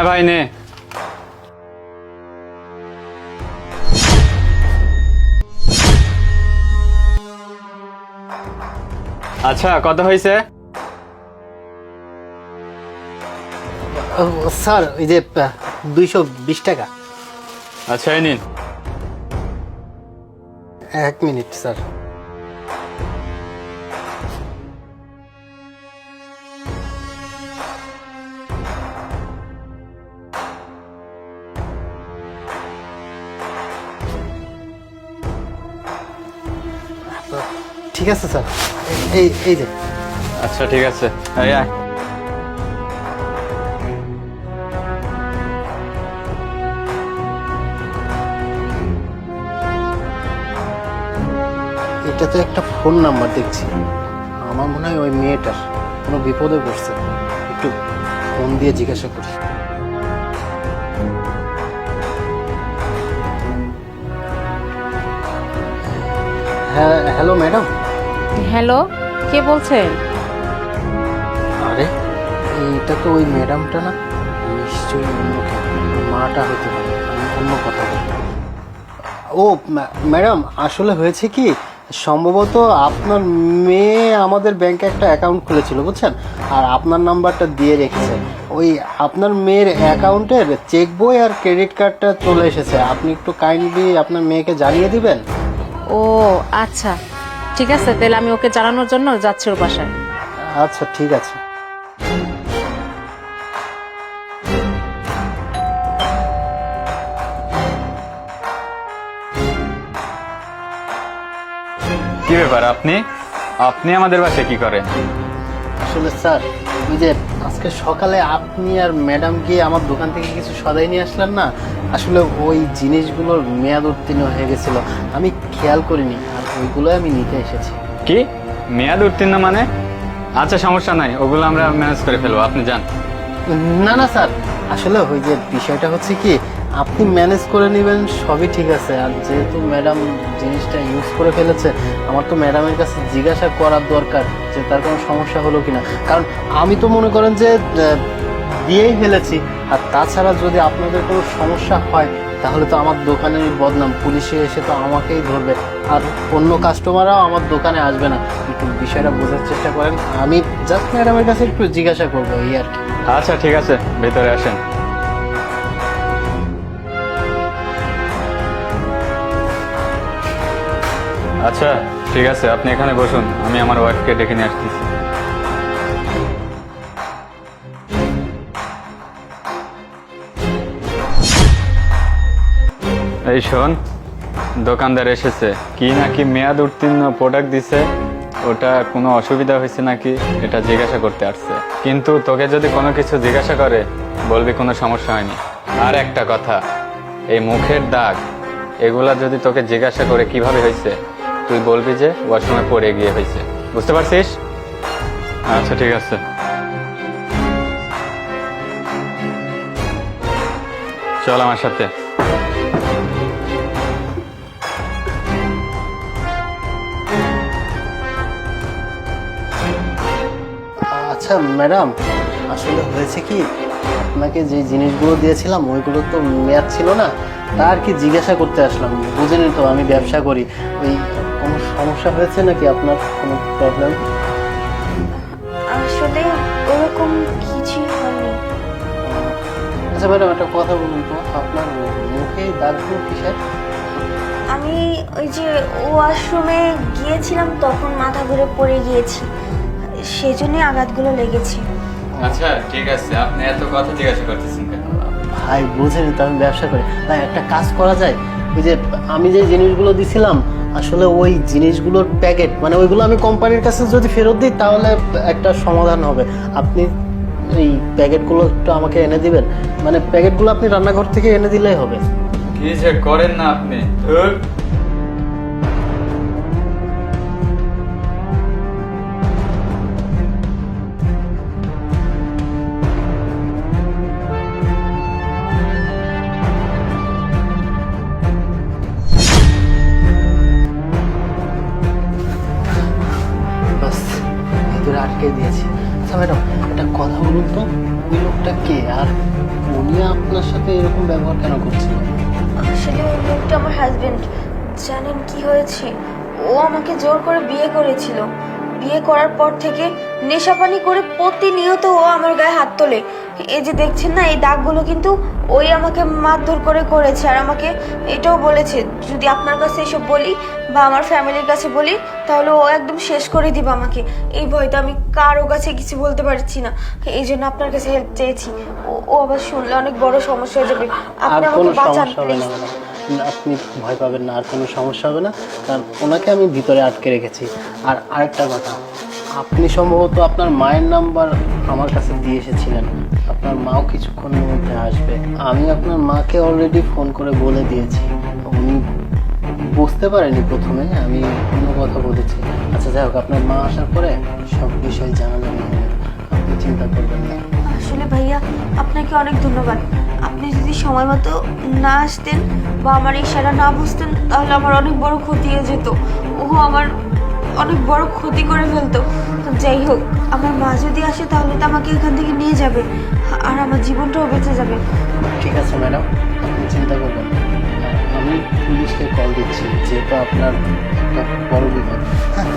হ্যাঁ ভাই নে। আচ্ছা কত হয়েছে স্যার ওই যে দুইশো বিশ টাকা। আচ্ছা এই নিন। এক মিনিট স্যার। ঠিক আছে স্যার। এই এই যে। আচ্ছা ঠিক আছে। এই আয়। এটা তো একটা ফোন নাম্বার দেখছি। আমার মনে হয় ওই মেয়েটার কোনো বিপদে পড়ছে। একটু ফোন দিয়ে জিজ্ঞাসা করি। Hello madam. হ্যালো কে বলছেন? আরে এইটা তো ওই ম্যাডামটা না? নিশ্চয়ই অন্য। মাটা হতে পারে অন্য কথা ও ম্যাডাম আসলে হয়েছে কি সম্ভবত আপনার মেয়ে আমাদের ব্যাংকে একটা অ্যাকাউন্ট খুলেছিল বুঝছেন? আর আপনার নাম্বারটা দিয়ে রেখেছে। ওই আপনার মেয়ের অ্যাকাউন্টের চেক বই আর ক্রেডিট কার্ডটা চলে এসেছে। আপনি একটু কাইন্ডলি আপনার মেয়েকে জানিয়ে দিবেন? ও আচ্ছা। ঠিক আছে তাহলে আমি ওকে জানানোর জন্য যাচ্ছি ওর বাসায়। আচ্ছা ঠিক আছে। কি ব্যাপার আপনি? আপনি আমাদের বাসায় কি করেন? আসলে স্যার ওই যে আজকে সকালে আপনি আর ম্যাডাম গিয়ে আমার দোকান থেকে কিছু সদাই নিয়ে আসলেন না? আসলে ওই জিনিসগুলোর মেয়াদ উত্তীর্ণ হয়ে গেছিল। আমি খেয়াল করিনি আর ওইগুলোই আমি নিতে এসেছি। কি? মেয়াদ উত্তীর্ণ মানে? আচ্ছা সমস্যা নাই। ওগুলো আমরা ম্যানেজ করে ফেলব। আপনি যান। না না স্যার। আসলে ওই যে বিষয়টা হচ্ছে কি আপনি ম্যানেজ করে নেবেন, সবই ঠিক আছে। আর যেহেতু ম্যাডাম জিনিসটা ইউজ করে ফেলেছে, আমার তো ম্যাডামের কাছে জিজ্ঞাসা করার দরকার যে তার কোনো সমস্যা হলো কিনা। কারণ আমি তো মনে করেন যে দিয়েই ফেলেছি। আর তাছাড়া যদি আপনাদের কোনো সমস্যা হয়, তাহলে তো আমার দোকানের বদনাম, পুলিশে এসে তো আমাকেই ধরবে। আর অন্য কাস্টমাররাও আমার দোকানে আসবে না। একটু বিষয়টা বোঝার চেষ্টা করেন। আমি জাস্ট ম্যাডামের কাছে একটু জিজ্ঞাসা করব, এই আর কি। আচ্ছা ঠিক আছে। ভেতরে আসেন। আচ্ছা ঠিক আছে, আপনি এখানে বসুন, আমি আমার ওয়াইফকে ডেকে নিয়ে আসতেছি। এই শোন, দোকানদার এসেছে। কি নাকি মেয়াদ উত্তীর্ণ প্রোডাক্ট দিছে, ওটা কোনো অসুবিধা হয়েছে নাকি, এটা জিজ্ঞাসা করতে আসছে। কিন্তু তোকে যদি কোনো কিছু জিজ্ঞাসা করে, বলবি কোনো সমস্যা হয়নি। আর একটা কথা, এই মুখের দাগ, এগুলা যদি তোকে জিজ্ঞাসা করে কীভাবে হয়েছে তুই বলবি যে ওয়াশরুমে পড়ে গিয়ে হয়েছে। বুঝতে পারছিস? আচ্ছা ঠিক আছে। চল আমার সাথে। আচ্ছা ম্যাডাম আসলে হয়েছে কি আপনাকে যে জিনিসগুলো দিয়েছিলাম ওইগুলো তো মেয়াদ ছিল না তা আর কি জিজ্ঞাসা করতে আসলাম? বুঝেনি তো আমি ব্যবসা করি। ওই কোনো সমস্যা হয়েছে নাকি আপনার কোনো প্রবলেম আসলে ওরকম কিছুই হয়নি। আচ্ছা ম্যাডাম একটা কথা বলুন তো আপনার মুখে দাগগুলো কিসের? আমি ওই যে ওয়াশরুমে গিয়েছিলাম তখন মাথা ঘুরে পড়ে গিয়েছি। সেজন্যই আঘাতগুলো লেগেছে। আচ্ছা ঠিক আছে। আপনি এত কথা জিজ্ঞাসা করতেছেন কেন? ভাই বুঝেনি তো আমি ব্যবসা করি। না একটা কাজ করা যায়। ওই যে আমি যে জিনিসগুলো দিছিলাম আসলে ওই জিনিসগুলোর প্যাকেট মানে ওইগুলো আমি কোম্পানির কাছে যদি ফেরত দিই, তাহলে একটা সমাধান হবে। আপনি এই প্যাকেটগুলো একটু আমাকে এনে দিবেন। মানে প্যাকেটগুলো আপনি রান্নাঘর থেকে এনে দিলেই হবে। কি যে করেন না আপনি? আচ্ছা ম্যাডাম, একটা কথা বলুন তো। ওই লোকটা কে? আর উনি আপনার সাথে এরকম ব্যবহার কেন করছিল আসলে ওই লোকটা আমার হাজবেন্ড জানেন কি হয়েছে? ও আমাকে জোর করে বিয়ে করেছিল। বিয়ে করার পর থেকে নেশাপানি করে প্রতিনিয়ত ও আমার গায়ে হাত তোলে। এই যে দেখছেন না এই দাগগুলো কিন্তু ওই আমাকে মারধর করে করেছে আর আমাকে এটাও বলেছে যদি আপনার কাছে এসব বলি বা আমার ফ্যামিলির কাছে বলি তাহলে ও একদম শেষ করে দিবে আমাকে। এই ভয়তে আমি কারও কাছে কিছু বলতে পারছি না। এই জন্য আপনার কাছে হেল্প চেয়েছি। ও- আবার শুনলে অনেক বড় সমস্যা হয়ে যাবে। আপনি আমাকে বাঁচান প্লিজ আপনি ভয় পাবেন না আর কোনো সমস্যা হবে না। কারণ ওনাকে আমি ভিতরে আটকে রেখেছি। আর আরেকটা কথা আপনি সম্ভবত আপনার মায়ের নাম্বার আমার কাছে দিয়ে এসেছিলেন। আপনার মাও কিছুক্ষণের মধ্যে আসবে। আমি আপনার মাকে অলরেডি ফোন করে বলে দিয়েছি। উনি বুঝতে পারেনি প্রথমে, আমি অন্য কথা বলেছি। আচ্ছা যাই হোক, আপনার মা আসার পরে সব বিষয় হবে আপনি চিন্তা করবেন না। আসলে ভাইয়া, আপনাকে অনেক ধন্যবাদ। আপনি যদি সময় মতো না আসতেন বা আমার ইশারা না বুঝতেন, তাহলে আমার অনেক বড় ক্ষতি হয়ে যেত। ও আমার অনেক বড় ক্ষতি করে ফেলতো। যাই হোক, আমার মা যদি আসে তাহলে তো আমাকে এখান থেকে নিয়ে যাবে, আর আমার জীবনটাও বেঁচে যাবে। ঠিক আছে, ম্যাডাম। আপনি চিন্তা করবেন আমি পুলিশকে কল দিচ্ছি যেটা আপনার একটা বড় বিপদ। হ্যাঁ